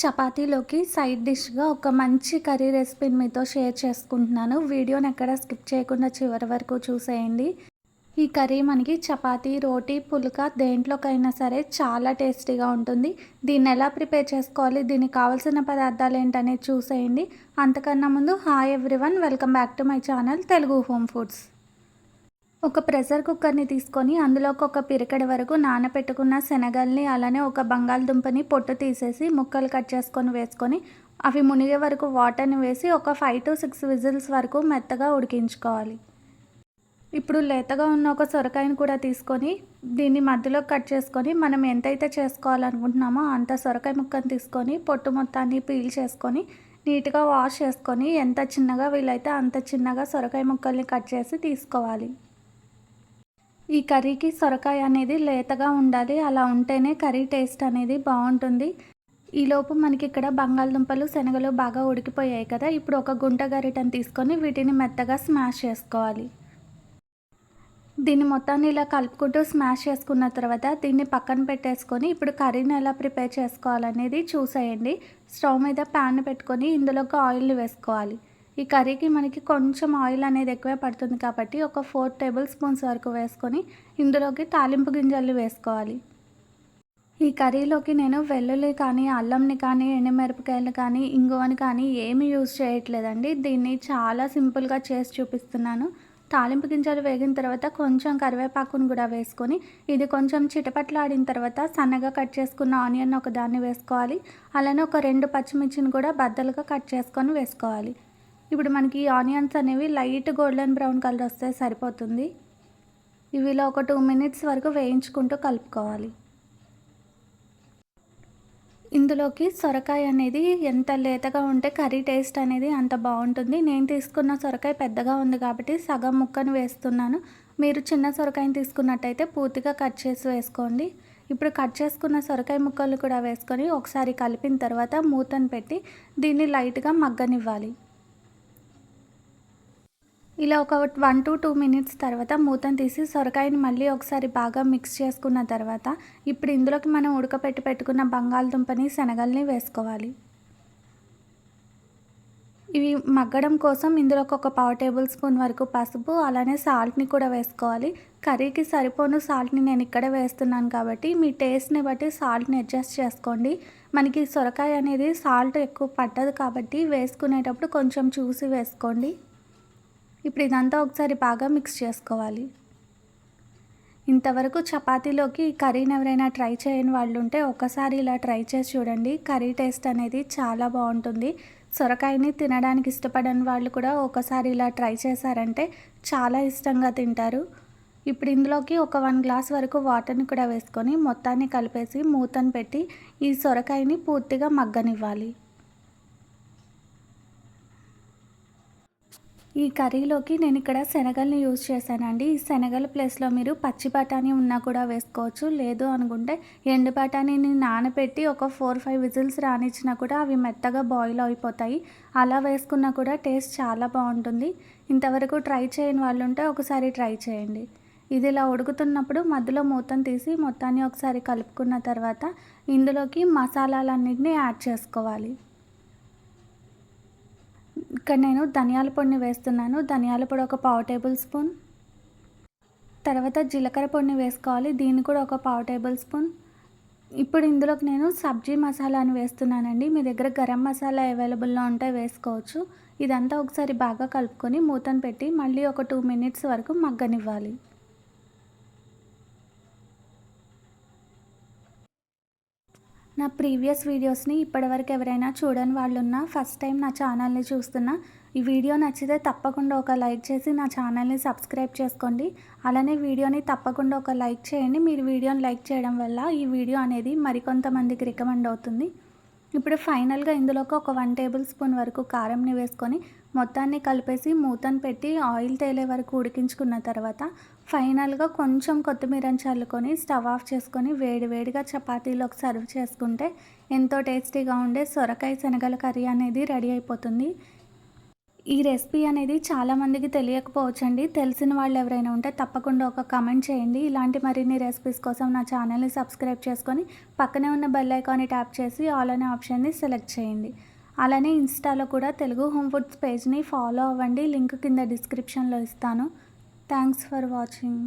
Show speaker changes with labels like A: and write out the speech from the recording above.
A: చపాతీలోకి సైడ్ డిష్గా ఒక మంచి కర్రీ రెసిపీని మీతో షేర్ చేసుకుంటున్నాను. వీడియోని ఎక్కడ స్కిప్ చేయకుండా చివరి వరకు చూసేయండి. ఈ కర్రీ మనకి చపాతీ రోటీ పుల్కా దేంట్లోకైనా సరే చాలా టేస్టీగా ఉంటుంది. దీన్ని ఎలా ప్రిపేర్ చేసుకోవాలి దీనికి కావాల్సిన పదార్థాలు ఏంటనేది చూసేయండి. అంతకన్నా ముందు hi everyone welcome back to my channel Telugu home foods. ఒక ప్రెషర్ కుక్కర్ని తీసుకొని అందులోకి ఒక పిరికడి వరకు నానబెట్టుకున్న శనగల్ని అలానే ఒక బంగాళదుంపని పొట్టు తీసేసి ముక్కలు కట్ చేసుకొని వేసుకొని అవి మునిగే వరకు వాటర్ని వేసి ఒక ఫైవ్ టు సిక్స్ విజిల్స్ వరకు మెత్తగా ఉడికించుకోవాలి. ఇప్పుడు లేతగా ఉన్న ఒక సొరకాయని కూడా తీసుకొని దీన్ని మధ్యలో కట్ చేసుకొని మనం ఎంతైతే చేసుకోవాలనుకుంటున్నామో అంత సొరకాయ ముక్కను తీసుకొని పొట్టు మొత్తాన్ని పీల్ చేసుకొని నీట్గా వాష్ చేసుకొని ఎంత చిన్నగా వీలైతే అంత చిన్నగా సొరకాయ ముక్కల్ని కట్ చేసి తీసుకోవాలి. ఈ కర్రీకి సొరకాయ అనేది లేతగా ఉండాలి. అలా ఉంటేనే కర్రీ టేస్ట్ అనేది బాగుంటుంది. ఈలోపు మనకి ఇక్కడ బంగాళదుంపలు శనగలు బాగా ఉడికిపోయాయి కదా. ఇప్పుడు ఒక గుంట గరిటను తీసుకొని వీటిని మెత్తగా స్మాష్ చేసుకోవాలి. దీన్ని మొత్తాన్ని ఇలా కలుపుకుంటూ స్మాష్ చేసుకున్న తర్వాత దీన్ని పక్కన పెట్టేసుకొని ఇప్పుడు కర్రీని ఎలా ప్రిపేర్ చేసుకోవాలనేది చూసేయండి. స్టవ్ మీద ప్యాన్ పెట్టుకొని ఇందులోకి ఆయిల్ వేసుకోవాలి. ఈ కర్రీకి మనకి కొంచెం ఆయిల్ అనేది ఎక్కువే పడుతుంది కాబట్టి ఒక ఫోర్ టేబుల్ స్పూన్స్ వరకు వేసుకొని ఇందులోకి తాలింపు గింజలు వేసుకోవాలి. ఈ కర్రీలోకి నేను వెల్లుల్లి కానీ అల్లంని కానీ ఎండుమిరపకాయలు కానీ ఇంగువని కానీ ఏమీ యూజ్ చేయట్లేదండి. దీన్ని చాలా సింపుల్గా చేసి చూపిస్తున్నాను. తాలింపు గింజలు వేగిన తర్వాత కొంచెం కరివేపాకును కూడా వేసుకొని ఇది కొంచెం చిటపట్లాడిన తర్వాత సన్నగా కట్ చేసుకున్న ఆనియన్ ఒక దాన్ని వేసుకోవాలి. అలానే ఒక రెండు పచ్చిమిర్చిని కూడా బద్దలుగా కట్ చేసుకొని వేసుకోవాలి. ఇప్పుడు మనకి ఆనియన్స్ అనేవి లైట్ గోల్డెన్ బ్రౌన్ కలర్ వస్తే సరిపోతుంది. ఇవిలో ఒక టూ మినిట్స్ వరకు వేయించుకుంటూ కలుపుకోవాలి. ఇందులోకి సొరకాయ అనేది ఎంత లేతగా ఉంటే కర్రీ టేస్ట్ అనేది అంత బాగుంటుంది. నేను తీసుకున్న సొరకాయ పెద్దగా ఉంది కాబట్టి సగం ముక్కను వేస్తున్నాను. మీరు చిన్న సొరకాయని తీసుకున్నట్టయితే పూర్తిగా కట్ చేసి వేసుకోండి. ఇప్పుడు కట్ చేసుకున్న సొరకాయ ముక్కలు కూడా వేసుకొని ఒకసారి కలిపిన తర్వాత మూతను పెట్టి దీన్ని లైట్గా మగ్గనివ్వాలి. ఇలా ఒక వన్ టు టూ మినిట్స్ తర్వాత మూతను తీసి సొరకాయని మళ్ళీ ఒకసారి బాగా మిక్స్ చేసుకున్న తర్వాత ఇప్పుడు ఇందులోకి మనం ఉడకపెట్టి పెట్టుకున్న బంగాళదుంపని శనగల్ని వేసుకోవాలి. ఇవి మగ్గడం కోసం ఇందులోకి ఒక పావు టేబుల్ స్పూన్ వరకు పసుపు అలానే సాల్ట్ని కూడా వేసుకోవాలి. కర్రీకి సరిపోను సాల్ట్ని నేను ఇక్కడే వేస్తున్నాను కాబట్టి మీ టేస్ట్ని బట్టి సాల్ట్ని అడ్జస్ట్ చేసుకోండి. మనకి సొరకాయ అనేది సాల్ట్ ఎక్కువ పట్టదు కాబట్టి వేసుకునేటప్పుడు కొంచెం చూసి వేసుకోండి. ఇప్పుడు ఇదంతా ఒకసారి బాగా మిక్స్ చేసుకోవాలి. ఇంతవరకు చపాతీలోకి కర్రీని ఎవరైనా ట్రై చేయని వాళ్ళు ఉంటే ఒకసారి ఇలా ట్రై చేసి చూడండి. కర్రీ టేస్ట్ అనేది చాలా బాగుంటుంది. సొరకాయని తినడానికి ఇష్టపడని వాళ్ళు కూడా ఒకసారి ఇలా ట్రై చేశారంటే చాలా ఇష్టంగా తింటారు. ఇప్పుడు ఇందులోకి ఒక వన్ గ్లాస్ వరకు వాటర్ని కూడా వేసుకొని మొత్తాన్ని కలిపేసి మూతను పెట్టి ఈ సొరకాయని పూర్తిగా మగ్గనివ్వాలి. ఈ కర్రీలోకి నేను ఇక్కడ శనగల్ని యూజ్ చేశానండి. ఈ శనగల ప్లేస్లో మీరు పచ్చి బఠానీ ఉన్నా కూడా వేసుకోవచ్చు. లేదు అనుకుంటే ఎండు బఠానీని నానబెట్టి ఒక ఫోర్ ఫైవ్ విజిల్స్ రానిచ్చినా కూడా అవి మెత్తగా బాయిల్ అయిపోతాయి. అలా వేసుకున్నా కూడా టేస్ట్ చాలా బాగుంటుంది. ఇంతవరకు ట్రై చేయని వాళ్ళు ఉంటే ఒకసారి ట్రై చేయండి. ఇది ఇలా ఉడుకుతున్నప్పుడు మధ్యలో మూతను తీసి మొత్తాన్ని ఒకసారి కలుపుకున్న తర్వాత ఇందులోకి మసాలాలన్నింటినీ యాడ్ చేసుకోవాలి. ఇక్కడ నేను ధనియాల పొడిని వేస్తున్నాను. ధనియాల పొడి ఒక పావు టేబుల్ స్పూన్. తర్వాత జీలకర్ర పొడిని వేసుకోవాలి. దీన్ని కూడా ఒక పావు టేబుల్ స్పూన్. ఇప్పుడు ఇందులోకి నేను సబ్జీ మసాలాని వేస్తున్నానండి. మీ దగ్గర గరం మసాలా అవైలబుల్లో ఉంటే వేసుకోవచ్చు. ఇదంతా ఒకసారి బాగా కలుపుకొని మూతను పెట్టి మళ్ళీ ఒక టూ మినిట్స్ వరకు మగ్గనివ్వాలి. నా ప్రీవియస్ వీడియోస్ని ఇప్పటివరకు ఎవరైనా చూడని వాళ్ళున్నా ఫస్ట్ టైం నా ఛానల్ని చూస్తున్నా ఈ వీడియో నచ్చితే తప్పకుండా ఒక లైక్ చేసి నా ఛానల్ని సబ్స్క్రైబ్ చేసుకోండి. అలానే వీడియోని తప్పకుండా ఒక లైక్ చేయండి. మీరు వీడియోని లైక్ చేయడం వల్ల ఈ వీడియో అనేది మరికొంతమందికి రికమెండ్ అవుతుంది. ఇప్పుడు ఫైనల్గా ఇందులోకి ఒక వన్ టేబుల్ స్పూన్ వరకు కారంని వేసుకొని మొత్తాన్ని కలిపేసి మూతను పెట్టి ఆయిల్ తేలే వరకు ఉడికించుకున్న తర్వాత ఫైనల్గా కొంచెం కొత్తిమీరని చల్లుకొని స్టవ్ ఆఫ్ చేసుకొని వేడి వేడిగా చపాతీలోకి సర్వ్ చేసుకుంటే ఎంతో టేస్టీగా ఉండే సొరకాయ శనగల కర్రీ అనేది రెడీ అయిపోతుంది. ఈ రెసిపీ అనేది చాలామందికి తెలియకపోవచ్చండి. తెలిసిన వాళ్ళు ఎవరైనా ఉంటే తప్పకుండా ఒక కమెంట్ చేయండి. ఇలాంటి మరిన్ని రెసిపీస్ కోసం నా ఛానల్ని సబ్స్క్రైబ్ చేసుకొని పక్కనే ఉన్న బెల్ ఐకాన్ని ట్యాప్ చేసి ఆల్ అనే ఆప్షన్ని సెలెక్ట్ చేయండి. అలానే ఇన్స్టాలో కూడా తెలుగు హోమ్ ఫుడ్స్ పేజ్ని ఫాలో అవ్వండి. లింక్ కింద డిస్క్రిప్షన్లో ఇస్తాను. Thanks for watching.